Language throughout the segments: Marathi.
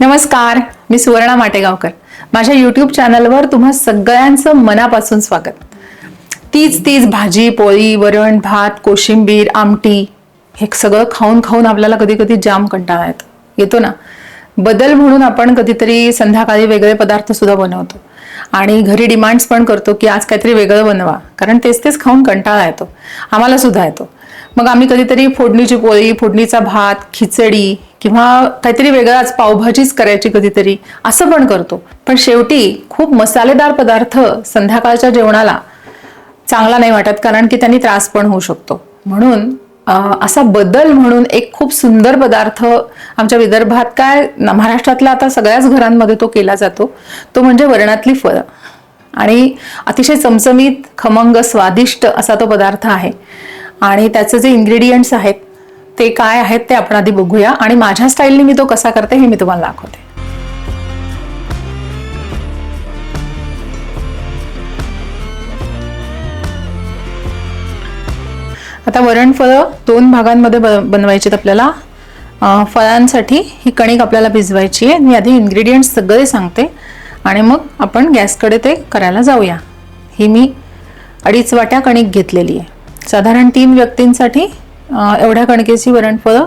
नमस्कार मी सुवर्णा माटेगावकर. माझ्या यूट्यूब चॅनलवर तुम्हा सगळ्यांचं मनापासून स्वागत. तीच तीच भाजी पोळी वरण भात कोशिंबीर आमटी हे सगळं खाऊन खाऊन आपल्याला कधी कधी जाम कंटाळा येतो. येतो ना? बदल म्हणून आपण कधीतरी संध्याकाळी वेगळे पदार्थ सुद्धा बनवतो. आणि घरी डिमांड्स पण करतो की आज काहीतरी वेगळं बनवा. कारण तेच तेच खाऊन कंटाळा येतो. आम्हाला सुद्धा येतो. मग आम्ही कधीतरी फोडणीची पोळी फोडणीचा भात खिचडी किंवा काहीतरी वेगळं आज पावभाजीच करायची कधीतरी असं पण करतो. पण शेवटी खूप मसालेदार पदार्थ संध्याकाळच्या जेवणाला चांगला नाही वाटत कारण की त्यांनी त्रास पण होऊ शकतो. म्हणून असा बदल म्हणून एक खूप सुंदर पदार्थ आमच्या विदर्भात काय महाराष्ट्रातला आता सगळ्याच घरांमध्ये तो केला जातो. तो म्हणजे वरणातली फळं. आणि अतिशय चमचमीत खमंग स्वादिष्ट असा तो पदार्थ आहे. आणि त्याचे जे इन्ग्रेडियंट्स आहेत ते काय आहेत ते आपण आधी बघूया. आणि माझ्या स्टाईलने मी तो कसा करते हे मी तुम्हाला दाखवते. आता वरण फळं दोन भागांमध्ये ब बनवायची आहेत आपल्याला. फळांसाठी ही कणिक आपल्याला भिजवायची आहे. मी आधी इन्ग्रेडियंट्स सगळे सांगते. आणि मग आपण गॅसकडे ते करायला जाऊया. ही मी अडीच वाट्या कणिक घेतलेली आहे. साधारण तीन व्यक्तींसाठी एवढ्या कणकेची वरणफळं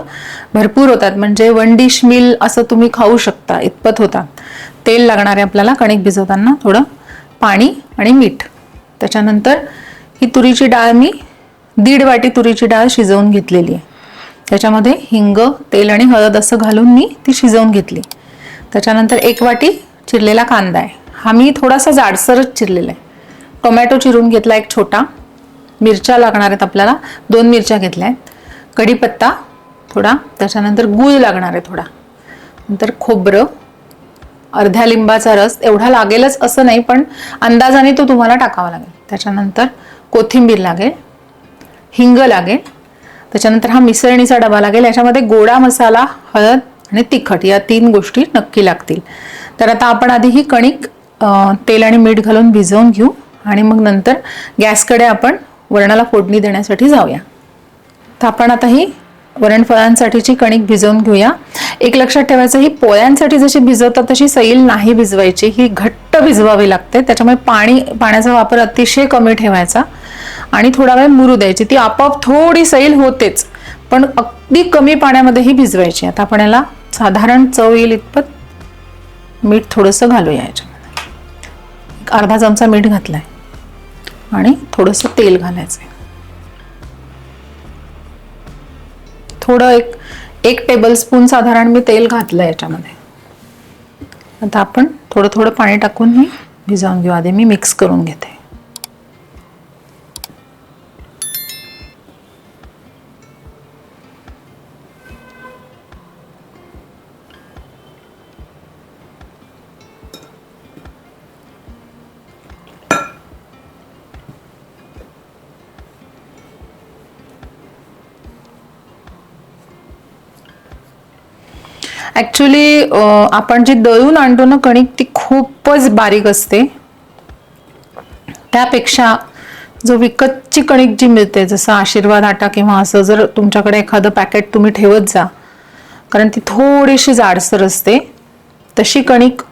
भरपूर होतात. म्हणजे वन डिश मिल असं तुम्ही खाऊ शकता इतपत होतात. तेल लागणार आहे आपल्याला कणिक भिजवताना थोडं पाणी आणि मीठ. त्याच्यानंतर ही तुरीची डाळ मी दीड वाटी तुरीची डाळ शिजवून घेतलेली आहे. त्याच्यामध्ये हिंग तेल आणि हळद असं घालून मी ती शिजवून घेतली. त्याच्यानंतर एक वाटी चिरलेला कांदा आहे. हा मी थोडासा जाडसरच चिरलेला आहे. टोमॅटो चिरून घेतला एक छोटा. मिरच्या लागणार आहेत आपल्याला. दोन मिरच्या घेतल्या आहेत. कढीपत्ता थोडा त्याच्यानंतर गूळ लागणार आहे थोडा. नंतर खोबरं. अर्ध्या लिंबाचा रस. एवढा लागेलच असं नाही पण अंदाजाने तो तुम्हाला टाकावा लागेल. त्याच्यानंतर कोथिंबीर लागेल. हिंग लागेल. त्याच्यानंतर हा मिसळणीचा डबा लागेल. याच्यामध्ये गोडा मसाला हळद आणि तिखट या तीन गोष्टी नक्की लागतील. तर आता आपण आधी ही कणिक तेल आणि मीठ घालून भिजवून घेऊ आणि मग नंतर गॅसकडे आपण वरणाला फोडणी देण्यासाठी जाऊया. तर आपण आता ही वरणफळांसाठीची कणिक भिजवून घेऊया. एक लक्षात ठेवायचं ही पोळ्यांसाठी जशी भिजवतात तशी सैल नाही भिजवायची. ही घट्ट भिजवावी लागते. त्याच्यामुळे पाणी पाण्याचा वापर अतिशय कमी ठेवायचा आणि थोडा वेळ मुरू द्यायची. ती आपोआप थोडी सैल होतेच पण अगदी कमी पाण्यामध्ये ही भिजवायची. आता आपण याला साधारण चव येईल इतपत मीठ थोडंसं घालूया याच्यामध्ये. अर्धा चमचा मीठ घातलाय. आणि थोडंसं तेल घालायचं थोडं एक एक टेबलस्पून साधारण मी तेल घातलं याच्यामध्ये. आता आपण थोडं थोडं पाणी टाकून मी भिजवून घेऊ. आधी मी मिक्स करून घेते. ॲक्च्युली आपण जी दळून आणतो ना कणिक ती खूपच बारीक असते. त्यापेक्षा जो विकतची कणिक जी मिळते जसं आशीर्वाद आटा किंवा असं जर तुमच्याकडे एखादं पॅकेट तुम्ही ठेवत जा कारण ती थोडीशी जाडसर असते तशी कणिक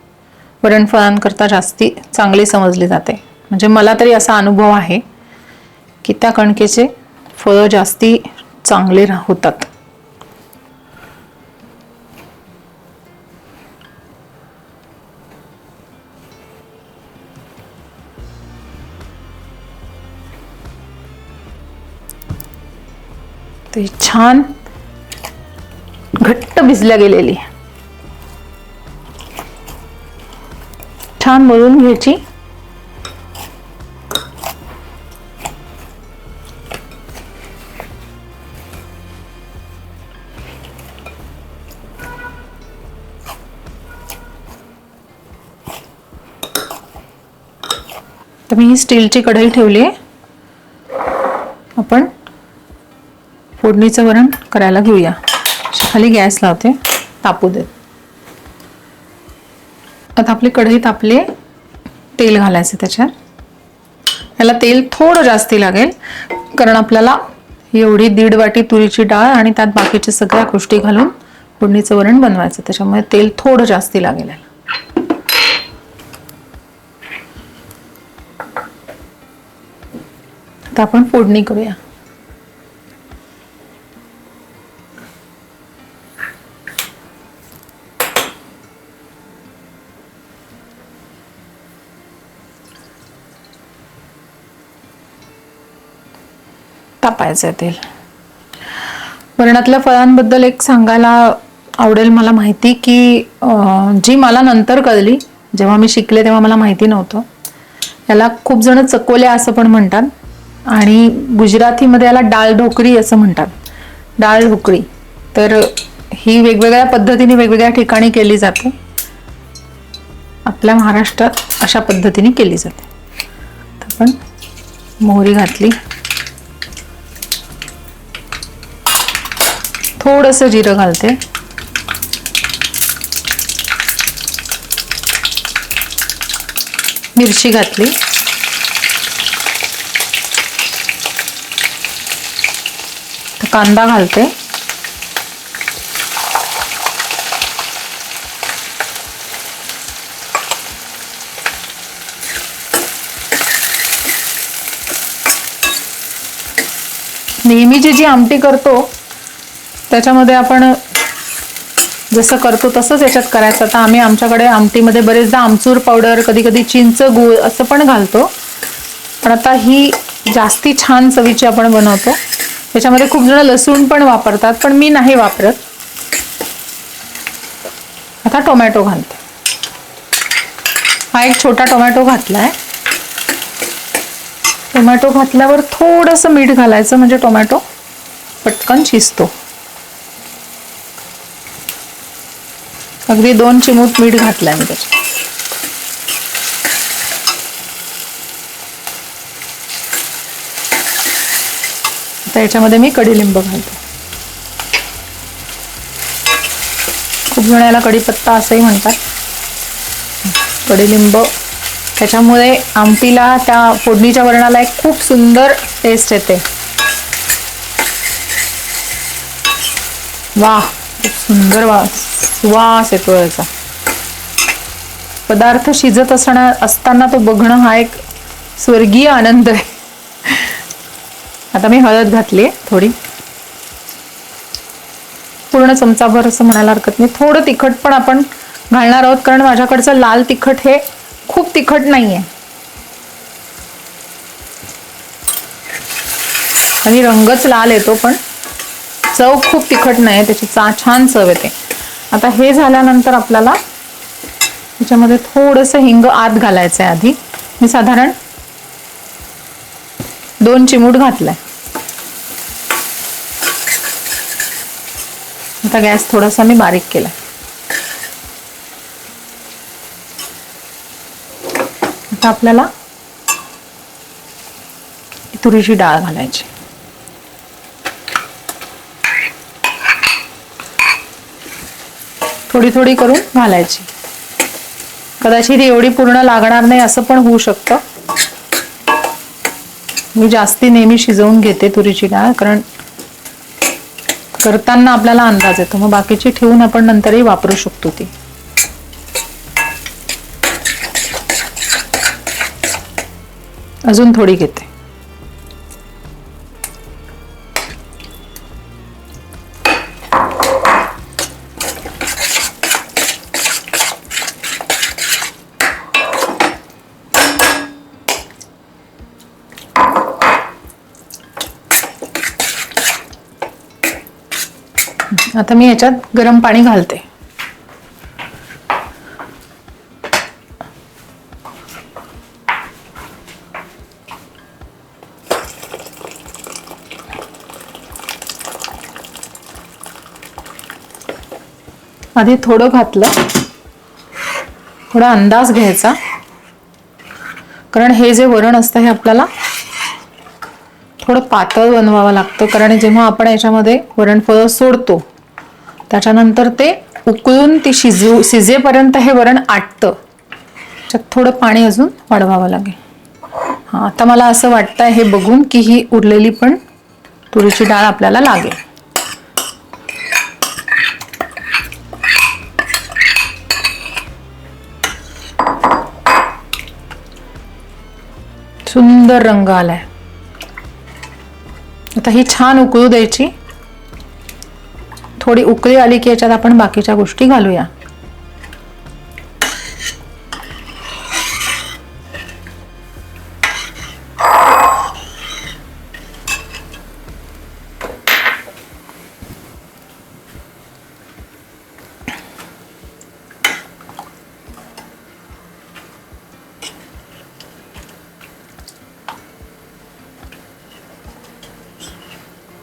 वरणफळांकरता जास्ती चांगली समजली जाते. म्हणजे मला तरी असा अनुभव आहे की त्या कणकेचे फळं जास्ती चांगले रा- ते छान घट्ट भिजल्या गेलेली. छान मळून घ्यायची. तर मी ही स्टीलची कढई ठेवली आहे. आपण फोडणीचं वरण करायला घेऊया. खाली गॅस लावते. तापू देत. आता आपली कढई आपले तेल घालायचं त्याच्यात. याला तेल थोडं जास्ती लागेल कारण आपल्याला एवढी दीड वाटी तुरीची डाळ आणि त्यात बाकीच्या सगळ्या गोष्टी घालून फोडणीचं वरण बनवायचं त्याच्यामुळे तेल थोडं जास्ती लागेल याला. आपण फोडणी करूया. तापायचं तेल. वरणातल्या फळांबद्दल एक सांगायला आवडेल मला माहिती की जी मला नंतर कळली जेव्हा मी शिकले तेव्हा मला माहिती नव्हतं. याला खूप जण चकोल्या असं पण म्हणतात आणि गुजरातीमध्ये याला डाळ ढोकरी असं म्हणतात. डाळ ढोकरी. तर ही वेगवेगळ्या पद्धतीने वेगवेगळ्या ठिकाणी केली जाते. आपल्या महाराष्ट्रात अशा पद्धतीने केली जाते. आपण मोहरी घातली. थोडंसं जिरं घालते. मिरची घातली. कांदा घालते. नेहमीची जी आमटी करतो त्याच्यामध्ये आपण जसं करतो तसंच याच्यात करायचं. आता आम्ही आमच्याकडे आमटीमध्ये बरेचदा आमचूर पावडर कधी कधी चिंच गूळ असं पण घालतो. पण आता ही जास्ती छान चवीची आपण बनवतो. त्याच्यामध्ये खूप जण लसूण पण वापरतात पण मी नाही वापरत. आता टोमॅटो घालते. हा एक छोटा टोमॅटो घातला आहे टोमॅटो घातल्यावर थोडंसं मीठ घालायचं म्हणजे टोमॅटो पटकन शिजतो. अगदी दोन चिमूट मीठ घातलंय मी त्याच्यात. आता याच्यामध्ये मी कडीलिंब घालते. खूप जणाला कडीपत्ता असंही म्हणतात. कडीलिंब त्याच्यामुळे आमटीला त्या फोडणीच्या वरणाला एक खूप सुंदर टेस्ट येते. वा खूप सुंदर वास सुवास येतो याचा. पदार्थ शिजत असणार असताना तो बघणं हा एक स्वर्गीय आनंद आहे. आता मी हळद घातली थोडी. पूर्ण चमचाभर असं म्हणायला हरकत नाही. थोडं तिखट पण आपण घालणार आहोत कारण माझ्याकडचं लाल तिखट हे खूप तिखट नाहीये. आणि रंगच लाल येतो पण. चव खूप तिखट नाही त्याची चा छान चव येते. आता हे झाल्यानंतर आपल्याला त्याच्यामध्ये थोडंसं हिंग आत घालायचं आहे आधी. मी साधारण दोन चिमूट घातलाय. आता गॅस थोडासा मी बारीक केला आता आपल्याला तुरीची डाळ घालायची. थोडी थोडी करून घालायची. कदाचित एवढी पूर्ण लागणार नाही असं पण होऊ शकतं. मी जास्ती नेहमी शिजवून घेते तुरीची डाळ कारण करताना आपल्याला अंदाज येतो. मग बाकीची ठेवून आपण नंतरही वापरू शकतो ती. अजून थोडी घेते. आता मी याच्यात गरम पाणी घालते. आधी थोडं घातलं. थोडा अंदाज घ्यायचा. कारण हे जे वरण असतं हे आपल्याला थोडं पातळ बनवावं लागतं. कारण जेव्हा आपण याच्यामध्ये वरणफळं सोडतो त्याच्यानंतर ते उकळून ती शिजू शिजेपर्यंत हे वरण आटतं. त्यात थोडं पाणी अजून वाढवावं लागेल. हा आता मला असं वाटतं हे बघून की ही उरलेली पण तुरीची डाळ आपल्याला लागेल. सुंदर रंग आलाय. आता ही छान उकळू द्यायची. थोडी उकळी आली की याच्यात आपण बाकीच्या गोष्टी घालूया.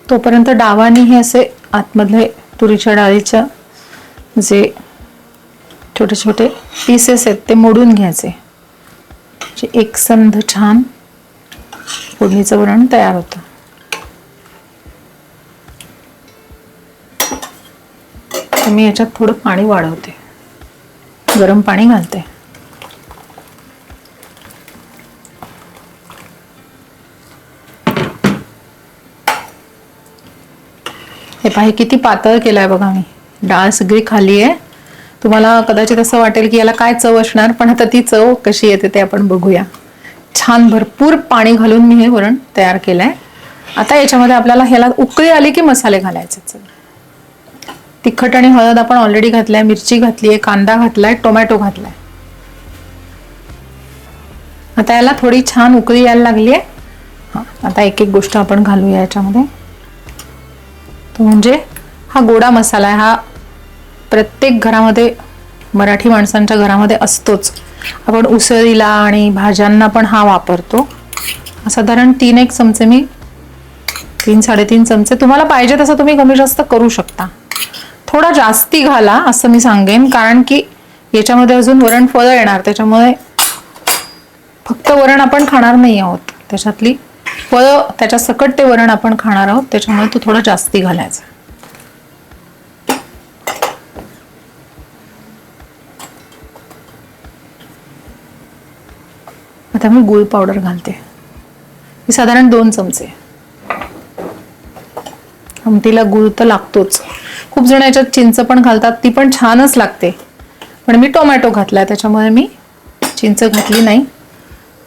तोपर्यंत डावाने हे असे आतमधले तुरीच्या डाळीच्या जे छोटे छोटे पीसेस आहेत ते मोडून घ्यायचे. जे एकसंध छान फोडणीचं वरण तयार होतं. मी याच्यात थोडं पाणी वाढवते. गरम पाणी घालते. हे किती पातळ केलंय बघा मी. डाळ सगळी खाली आहे. तुम्हाला कदाचित असं वाटेल की याला काय चव असणार पण आता ती चव कशी येते ते आपण बघूया. छान भरपूर पाणी घालून मी हे वरण तयार केलंय. आता याच्यामध्ये आपल्याला ह्याला उकळी आली की मसाले घालायचे तिखट आणि हळद आपण ऑलरेडी घातलाय मिरची घातली आहे कांदा घातलाय टोमॅटो घातलाय. आता याला थोडी छान उकळी यायला लागली आहे हां आता एक एक गोष्ट आपण घालूया याच्यामध्ये. तो म्हणजे हा गोडा मसाला आहे. हा प्रत्येक घरामध्ये मराठी माणसांच्या घरामध्ये असतोच. आपण उसळीला आणि भाज्यांना पण हा वापरतो. साधारण तीन एक चमचे मी तीन साडेतीन चमचे तुम्हाला पाहिजे तसं तुम्ही कमी जास्त करू शकता. थोडा जास्ती घाला असं मी सांगेन कारण की याच्यामध्ये अजून वरण फळं येणार. त्याच्यामुळे फक्त वरण आपण खाणार नाही आहोत. त्याच्यातली फळं त्याच्या सकट ते वरण आपण खाणार आहोत त्याच्यामुळे तो थोडा जास्ती घालायचा. आता मी गुळ पावडर घालते. ही साधारण दोन चमचे. आमटीला गुळ तर लागतोच. खूप जण याच्यात चिंच पण घालतात ती पण छानच लागते. पण मी टोमॅटो घातलाय त्याच्यामुळे मी चिंच घातली नाही.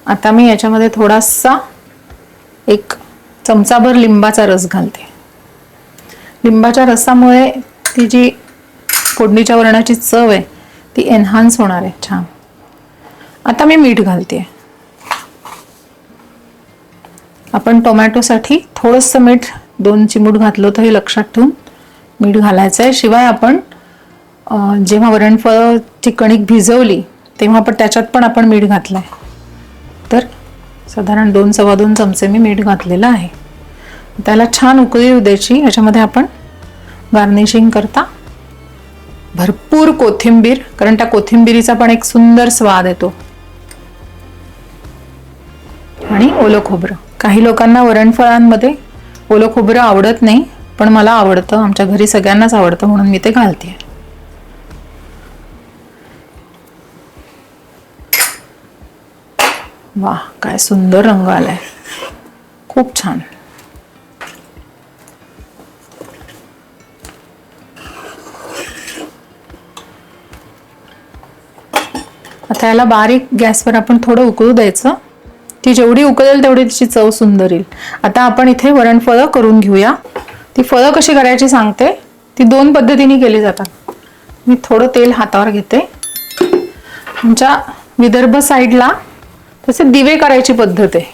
आता मी याच्यामध्ये थोडासा एक चमचाभर लिंबाचा रस घालते. लिंबाच्या रसामुळे ती जी फोडणीच्या वरणाची चव आहे ती एन्हान्स होणार आहे छान. आता मी मीठ घालते. आपण टोमॅटोसाठी थोडंसं मीठ दोन चिमूट घातलं तर हे लक्षात ठेवून मीठ घालायचं आहे. शिवाय आपण अं, जेव्हा वरणफळची कणिक भिजवली तेव्हा पण त्याच्यात पण आपण मीठ घातलं आहे तर साधारण दोन सव्वा दोन चमचे मी मीठ घातलेलं आहे. त्याला छान उकळी येऊ द्यायची. याच्यामध्ये आपण गार्निशिंग करता. भरपूर कोथिंबीर कारण त्या कोथिंबीरीचा पण एक सुंदर स्वाद येतो. आणि ओलं खोबरं. काही लोकांना वरणफळांमध्ये ओलं खोबरं आवडत नाही पण मला आवडतं. आमच्या घरी सगळ्यांनाच आवडतं म्हणून मी ते घालते वा काय सुंदर रंग आलाय. खूप छान. आता याला बारीक गॅसवर आपण थोडं उकळू द्यायचं. ती जेवढी उकळेल तेवढी तिची चव सुंदर येईल. आता आपण इथे वरणफळं करून घेऊया. ती फळं कशी करायची सांगते. ती दोन पद्धतीने केली जातात. मी थोडं तेल हातावर घेते. आमच्या विदर्भ साईडला तसे दिवे करायची पद्धत आहे.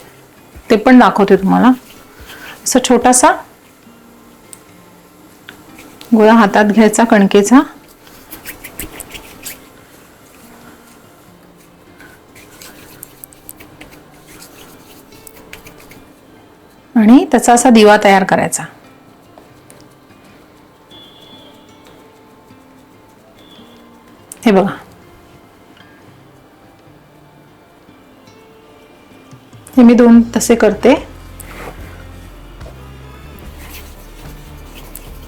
ते पण दाखवते तुम्हाला. असं छोटासा गोळा हातात घ्यायचा कणकेचा. आणि त्याचा असा दिवा तयार करायचा. हे बघा. हे मी दोन तसे करते.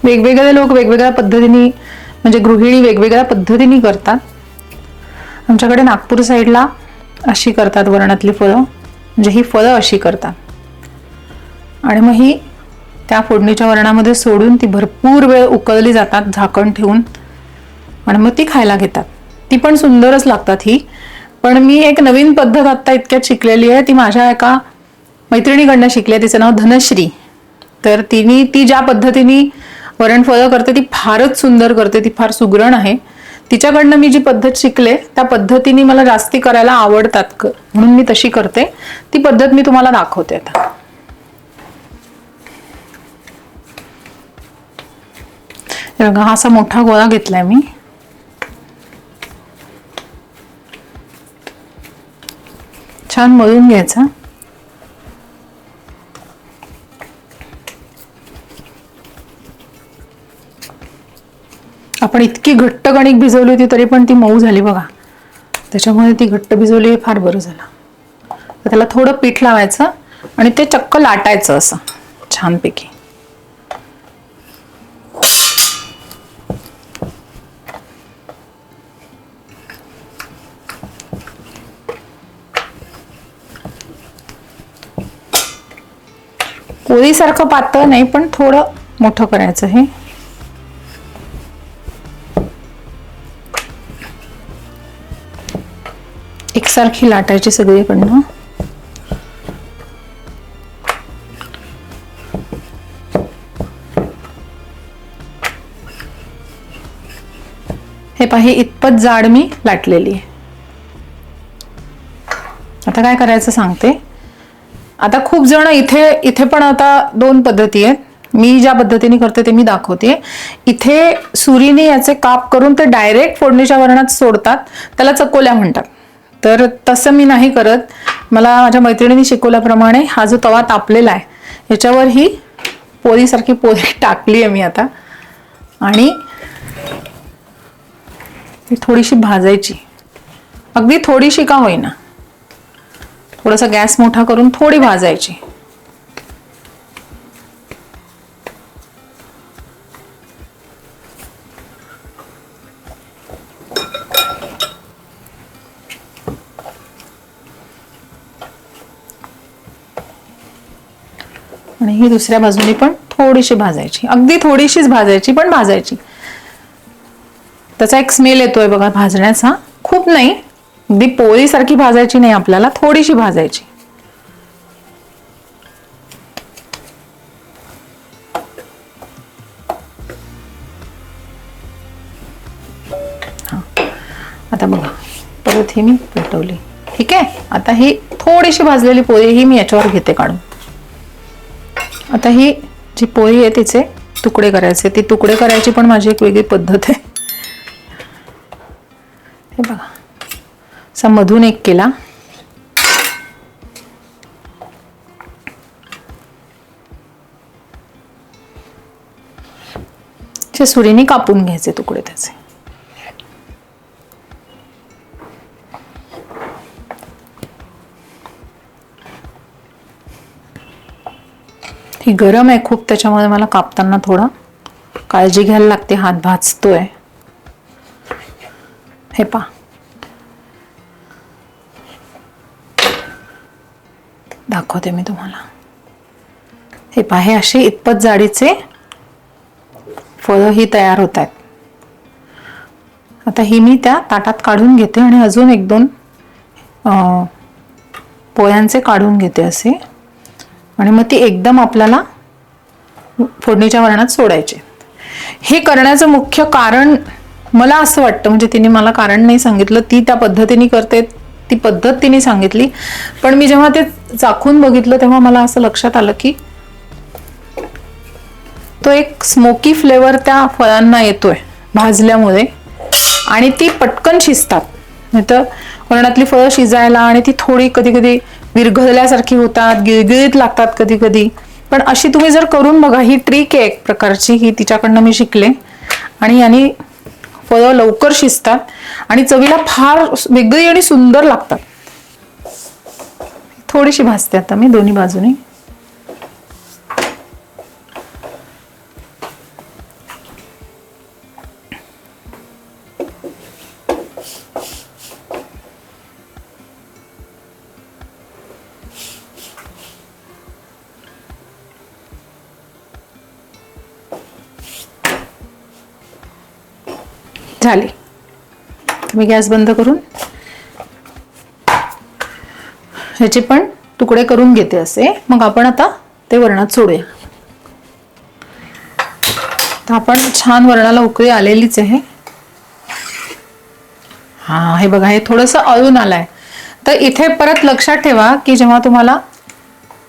वेगवेगळे लोक वेगवेगळ्या पद्धतीने म्हणजे गृहिणी वेगवेगळ्या पद्धतीने करतात. आमच्याकडे नागपूर साईडला अशी करतात वरणातली फळं. म्हणजे ही फळं अशी करतात. आणि मग ही त्या फोडणीच्या वरणामध्ये सोडून ती भरपूर वेळ उकळली जातात झाकण ठेवून. आणि मग ती खायला घेतात. ती पण सुंदरच लागतात ही. पण मी एक नवीन पद्धत आत्ता इतक्यात शिकलेली आहे. ती माझ्या एका मैत्रिणीकडनं शिकली आहे तिचं नाव धनश्री. तर तिने ती ज्या पद्धतीने वरण फळं करते ती फारच सुंदर करते. ती फार सुगरण आहे. तिच्याकडनं मी जी पद्धत शिकले त्या पद्धतीने मला जास्ती करायला आवडतात म्हणून मी तशी करते. ती पद्धत मी तुम्हाला दाखवते आता. बघा हा असा मोठा गोळा घेतलाय मी. छान मळून घ्यायचा. आपण इतकी घट्ट कणिक भिजवली होती तरी पण ती मऊ झाली बघा. त्याच्यामुळे ती घट्ट भिजवली हे फार बरं झालं. त्याला थोडं पीठ लावायचं आणि ते चक्क लाटायचं असं छानपैकी. पोळीसारखं पातळ नाही पण थोडं मोठं करायचं हे. एकसारखी लाटायची सगळीकडनं. हे पाही इतपत जाड मी लाटलेली आहे. आता काय करायचं सांगते? आता खूप जण इथे इथे पण आता दोन पद्धती आहेत. मी ज्या पद्धतीने करते ते मी दाखवते. इथे सुरीने याचे काप करून ते डायरेक्ट फोडणीच्या वरणात सोडतात. त्याला चकोल्या म्हणतात. तर तसं मी नाही करत. मला माझ्या मैत्रिणीने शिकवल्याप्रमाणे हा जो तवा तापलेला आहे याच्यावर ही पोळीसारखी पोळी टाकली आहे मी आता. आणि ती थोडीशी भाजायची. अगदी थोडीशी का होईना. थोडासा गॅस मोठा करून थोडी भाजायची. आणि ही दुसऱ्या बाजूने पण थोडीशी भाजायची. अगदी थोडीशीच भाजायची पण भाजायची. त्याचा एक स्मेल येतोय बघा भाजण्याचा. खूप नाही अगदी पोळीसारखी भाजायची नाही आपल्याला थोडीशी भाजायची. आता बघा परत ही मी पेटवली. ठीक आहे? आता ही थोडीशी भाजलेली पोळी ही मी याच्यावर घेते काढून. आता ही जी पोळी आहे तिचे तुकडे करायचे. ती तुकडे करायची पण माझी एक वेगळी पद्धत आहे. हे बघा. असा मधून एक केला. सुरीने कापून घ्यायचे तुकडे त्याचे. ही गरम आहे खूप त्याच्यामुळे मला कापताना थोडा काळजी घ्यायला लागते. हात भाजतोय. हे पा दाखवते मी तुम्हाला. हे पाहे असे इतपत जाडीचे फळं ही तयार होत आहेत. आता ही मी त्या ताटात काढून घेते आणि अजून एक दोन अं, पोळ्यांचे काढून घेते असे. आणि मग ती एकदम आपल्याला फोडणीच्या वरणात सोडायचे. हे करण्याचं मुख्य कारण मला असं वाटतं म्हणजे तिने मला कारण नाही सांगितलं ती त्या पद्धतीने करते ती पद्धत तिने सांगितली. पण मी जेव्हा ते चाखून बघितलं तेव्हा मला असं लक्षात आलं की तो एक स्मोकी फ्लेवर त्या फळांना येतोय भाजल्यामुळे. आणि ती पटकन शिजतात. नाही तर वरणातली फळं शिजायला आणि ती थोडी कधी कधी विरघळल्यासारखी होतात गिळगिळीत लागतात कधी कधी पण अशी तुम्ही जर करून बघा ही ट्रिक आहे एक प्रकारची ही तिच्याकडनं मी शिकले. आणि यांनी फळं लवकर शिजतात आणि चवीला फार वेगळी आणि सुंदर लागतात. थोडीशी भाजते आता मी दोन्ही बाजूनी. झाली. मी गॅस बंद करून ह्याचे पण तुकडे करून घेते असे. मग आपण आता ते वरणात सोडूया. तर आपण छान वरणाला उकळी आलेलीच आहे. हा हे बघा हे थोडंसं अळून आलंय. तर इथे परत लक्षात ठेवा की जेव्हा तुम्हाला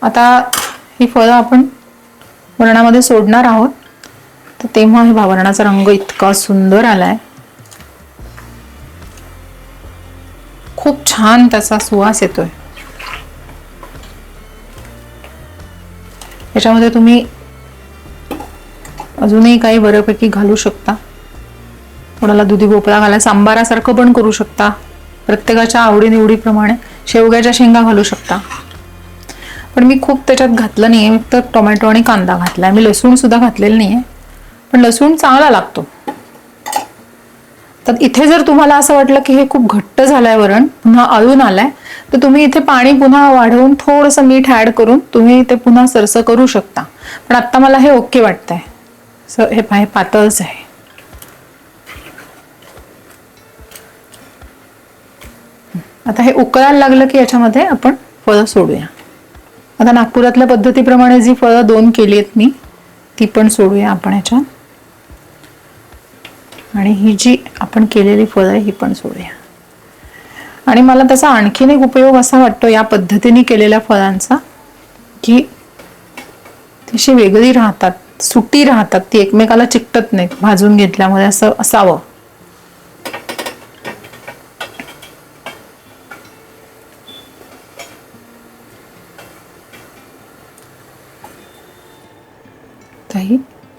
आता ही फळं आपण वरणामध्ये सोडणार आहोत तर तेव्हा हे वरणाचा रंग इतका सुंदर आलाय. आहे छान त्याचा सुवास येतोय. याच्यामध्ये तुम्ही अजूनही काही बऱ्यापैकी घालू शकता. कोणाला दुधी भोपळा घाला. सांबारासारखं पण करू शकता. प्रत्येकाच्या आवडीनिवडीप्रमाणे शेवग्याच्या शेंगा घालू शकता. पण मी खूप त्याच्यात घातलं नाही आहे फक्त टोमॅटो आणि कांदा घातला मी लसूण सुद्धा घातलेलं नाही आहे पण लसूण चांगला लागतो. तर इथे जर तुम्हाला असं वाटलं की हे खूप घट्ट झालंय वरण पुन्हा अळून आलाय तर तुम्ही इथे पाणी पुन्हा वाढवून थोडंसं मीठ ऍड करून तुम्ही ते पुन्हा सरसं करू शकता. पण आता मला हे ओके वाटतंय. स हे पाय पातळच आहे. आता हे उकळायला लागलं की याच्यामध्ये आपण फळं सोडूया. आता नागपुरातल्या पद्धतीप्रमाणे जी फळं दोन केली आहेत मी ती पण सोडूया आपण याच्यात. आणि ही जी आपण केलेली फळं आहे ही पण सोडूया. आणि मला त्याचा आणखीन एक उपयोग असा वाटतो या पद्धतीने केलेल्या फळांचा की तशी वेगळी राहतात सुटी राहतात ती एकमेकाला चिकटत नाहीत भाजून घेतल्यामुळे असं असावं.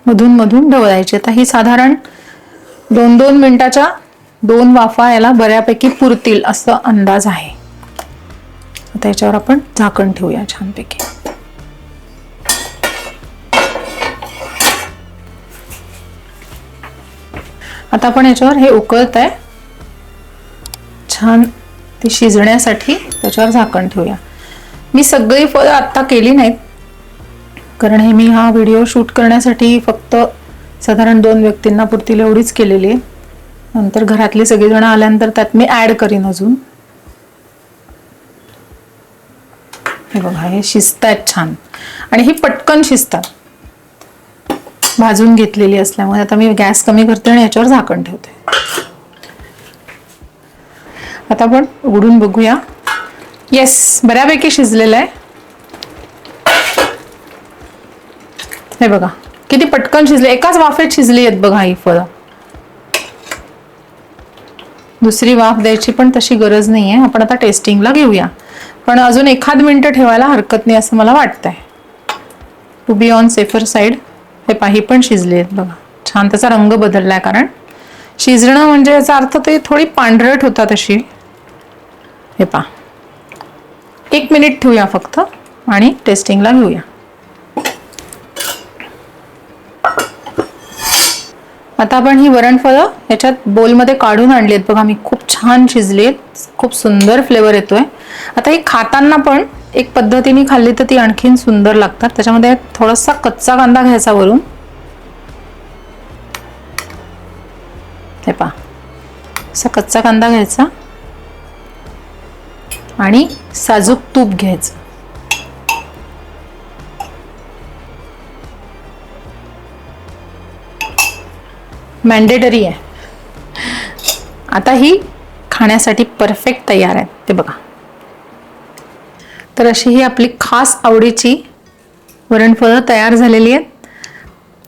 मधून मधून ढवळायचे. आता ही साधारण दोन दोन मिनिटाच्या दोन वाफा याला बऱ्यापैकी पुरतील असं अंदाज आहे. आता याच्यावर आपण झाकण ठेवूया छानपैकी. आता आपण याच्यावर हे उकळत आहे छान ती शिजण्यासाठी त्याच्यावर झाकण ठेवूया. मी सगळी फळं आत्ता केली नाहीत. कारण हे मी हा व्हिडिओ शूट करण्यासाठी फक्त साधारण दोन व्यक्तींना पुरतील एवढीच केलेली आहे. नंतर घरातले सगळेजण आल्यानंतर त्यात मी ऍड करीन अजून. हे बघा हे शिजतायत छान. आणि ही पटकन शिजतात. भाजून घेतलेली असल्यामुळे आता मी गॅस कमी करते आणि याच्यावर झाकण ठेवते. आता आपण उघडून बघूया. येस बऱ्यापैकी शिजलेलं आहे. हे बघा किती पटकन शिजले? एकाच वाफेत शिजली आहेत बघा ही फळं. दुसरी वाफ द्यायची पण तशी गरज नाही आहे आपण आता टेस्टिंगला घेऊया. पण अजून एखाद मिनटं ठेवायला हरकत नाही असं मला वाटतंय. To be on safer side हे पाही पण शिजले आहेत बघा. छान त्याचा रंग बदललाय कारण शिजणं म्हणजे याचा अर्थ ते थोडी पांढरट होतात अशी. हे पा एक मिनिट ठेवूया फक्त आणि टेस्टिंगला घेऊया. आता आपण ही वरणफळं याच्यात बोलमध्ये काढून आणली आहेत बघा मी खूप छान शिजली आहेत खूप सुंदर फ्लेवर येतोय. आता ही खाताना पण एक पद्धतीने खाल्ली तर ती आणखीन सुंदर लागतात. त्याच्यामध्ये थोडासा कच्चा कांदा घ्यायचा वरून. हे पा असा कच्चा कांदा घ्यायचा. आणि साजूक तूप घ्यायचं. मॅन्डेटरी आहे. आता ही खाण्यासाठी परफेक्ट तयार आहे. ते बघा. तर अशी ही आपली खास आवडीची वरणफळं तयार झालेली आहेत.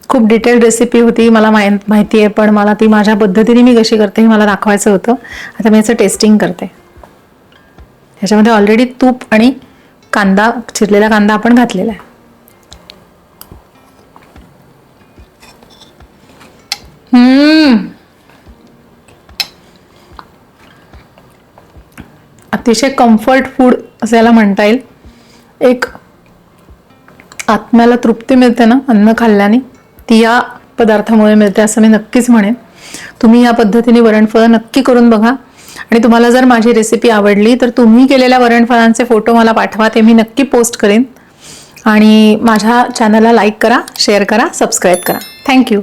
खूप डिटेल रेसिपी होती मला माय माहिती आहे पण मला ती माझ्या पद्धतीने मी कशी करते हे मला दाखवायचं होतं. आता मी याचं टेस्टिंग करते. ह्याच्यामध्ये ऑलरेडी तूप आणि कांदा चिरलेला कांदा आपण घातलेला आहे. अतिशय कम्फर्ट फूड असायला म्हणता येईल. एक आत्म्याला तृप्ती मिळते ना अन्न खाल्ल्याने. ती या पदार्थामुळे मिळते असं मी नक्कीच म्हणेन. तुम्ही या पद्धतीने वरणफळं नक्की करून बघा. आणि तुम्हाला जर माझी रेसिपी आवडली तर तुम्ही केलेल्या वरणफळांचे फोटो मला पाठवा ते मी नक्की पोस्ट करेन. आणि माझ्या चॅनलला लाईक करा शेअर करा सबस्क्राईब करा. थँक्यू